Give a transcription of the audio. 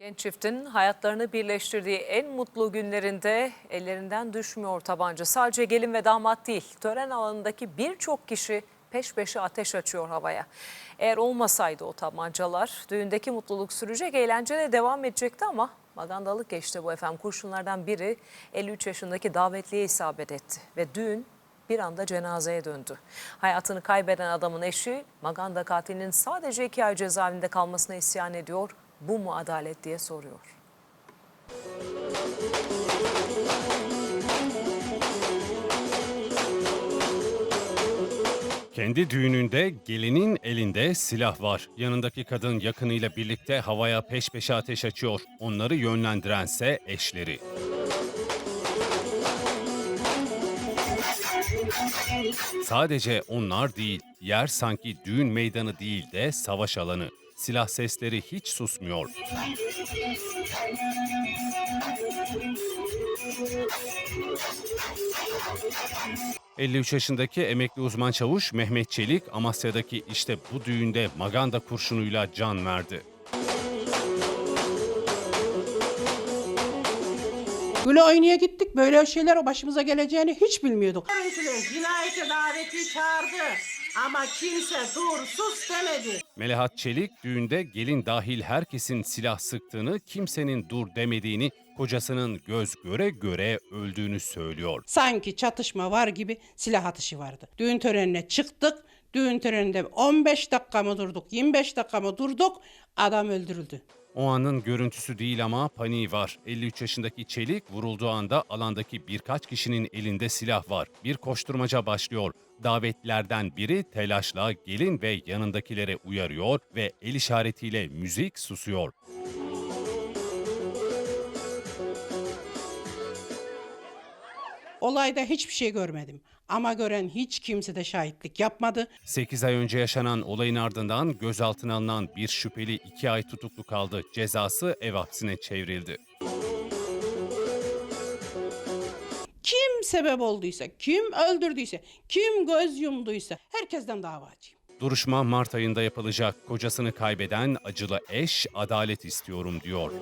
Genç çiftin hayatlarını birleştirdiği en mutlu günlerinde ellerinden düşmüyor tabanca. Sadece gelin ve damat değil, tören alanındaki birçok kişi peş peşe ateş açıyor havaya. Eğer olmasaydı o tabancalar düğündeki mutluluk sürecek, eğlence de devam edecekti ama magandalık geçti bu efendim. Kurşunlardan biri 53 yaşındaki davetliye isabet etti ve düğün bir anda cenazeye döndü. Hayatını kaybeden adamın eşi Maganda katilinin sadece iki ay cezaevinde kalmasına isyan ediyor. Bu mu adalet diye soruyor. Kendi düğününde gelinin elinde silah var. Yanındaki kadın yakınıyla birlikte havaya peş peşe ateş açıyor. Onları yönlendirense eşleri. Sadece onlar değil, yer sanki düğün meydanı değil de savaş alanı. Silah sesleri hiç susmuyor. ...53 yaşındaki emekli uzman çavuş Mehmet Çelik... ...Amasya'daki işte bu düğünde maganda kurşunuyla can verdi. Güle oynaya gittik. Böyle şeyler o başımıza geleceğini hiç bilmiyorduk. Cinayete daveti çağırdı ama kimse dur sus demedi. Melahat Çelik düğünde gelin dahil herkesin silah sıktığını, kimsenin dur demediğini, kocasının göz göre göre öldüğünü söylüyor. Sanki çatışma var gibi silah atışı vardı. Düğün törenine çıktık. Düğün töreninde 15 dakika mı durduk, 25 dakika mı durduk. Adam öldürüldü. O anın görüntüsü değil ama paniği var. 53 yaşındaki Çelik vurulduğu anda alandaki birkaç kişinin elinde silah var. Bir koşturmaca başlıyor. Davetlilerden biri telaşla gelin ve yanındakilere uyarıyor ve el işaretiyle müzik susuyor. Olayda hiçbir şey görmedim. Ama gören hiç kimse de şahitlik yapmadı. 8 ay önce yaşanan olayın ardından gözaltına alınan bir şüpheli 2 ay tutuklu kaldı. Cezası ev hapsine çevrildi. Kim sebep olduysa, kim öldürdüyse, kim göz yumduysa herkesten davacıyım. Duruşma Mart ayında yapılacak. Kocasını kaybeden acılı eş adalet istiyorum diyor.